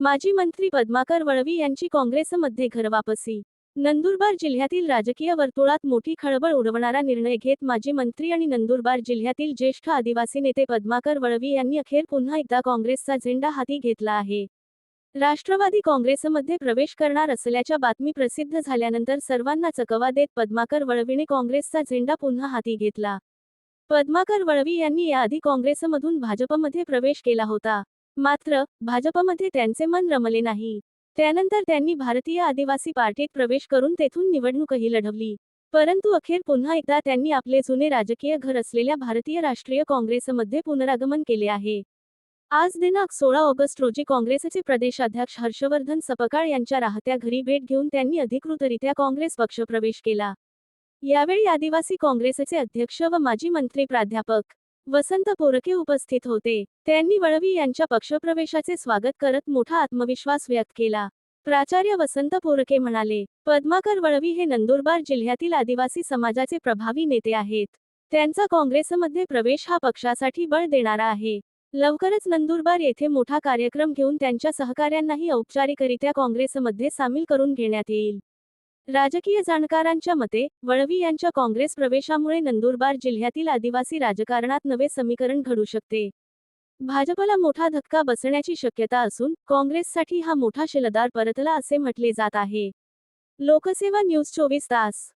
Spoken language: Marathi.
माजी मंत्री पद्माकर वळवी यांची काँग्रेसमध्ये घरवापसी. नंदुरबार जिल्ह्यातील राजकीय वर्तुळात मोठी खळबळ उडवणारा निर्णय घेत माजी मंत्री आणि नंदुरबार जिल्ह्यातील ज्येष्ठ आदिवासी नेते पद्माकर वळवी यांनी अखेर पुन्हा एकदा काँग्रेसचा झेंडा हाती घेतला आहे. राष्ट्रवादी काँग्रेसमध्ये प्रवेश करणार असल्याच्या बातमी प्रसिद्ध झाल्यानंतर सर्वांना चकवा देत पद्माकर वळवीने काँग्रेसचा झेंडा पुन्हा हाती घेतला. पद्माकर वळवी यांनी याआधी काँग्रेसमधून भाजपमध्ये प्रवेश केला होता. मात्र भाजपमध्ये त्यांचे मन रमले नाही. त्यानंतर त्यांनी भारतीय आदिवासी पार्टीत प्रवेश करून तेथून निवडणूकही लढवली. परंतु अखेर पुन्हा एकदा त्यांनी आपले जुने राजकीय घर असलेल्या भारतीय राष्ट्रीय काँग्रेसमध्ये पुनरागमन केले आहे. आज दिनांक सोळा ऑगस्ट रोजी काँग्रेसचे प्रदेशाध्यक्ष हर्षवर्धन सपकाळ यांच्या राहत्या घरी भेट घेऊन त्यांनी अधिकृतरित्या काँग्रेस पक्ष प्रवेश केला. यावेळी आदिवासी काँग्रेसचे अध्यक्ष व माजी मंत्री प्राध्यापक वसंत पोरके उपस्थित होते. त्यांनी वळवी यांच्या पक्षप्रवेशाचे स्वागत करत मोठा आत्मविश्वास व्यक्त केला. प्राचार्य वसंत पोरके म्हणाले पद्माकर वळवी हे नंदुरबार जिल्ह्यातील आदिवासी समाजाचे प्रभावी नेते आहेत. त्यांचा काँग्रेसमध्ये प्रवेश हा पक्षासाठी बळ देणारा आहे. लवकरच नंदुरबार येथे मोठा कार्यक्रम घेऊन त्यांच्या सहकाऱ्यांनाही औपचारिकरित्या काँग्रेसमध्ये सामील करून घेण्यात येईल. राजकीय जाणकारांच्या मते वळवी यांच्या काँग्रेस प्रवेशामुळे नंदुरबार जिल्ह्यातील आदिवासी राजकारणात नवे समीकरण घडू शकते. भाजपला मोठा धक्का बसण्याची शक्यता असून काँग्रेससाठी हा मोठा शिलदार परतला असे म्हटले जात आहे. लोकसेवा न्यूज चोवीस तास.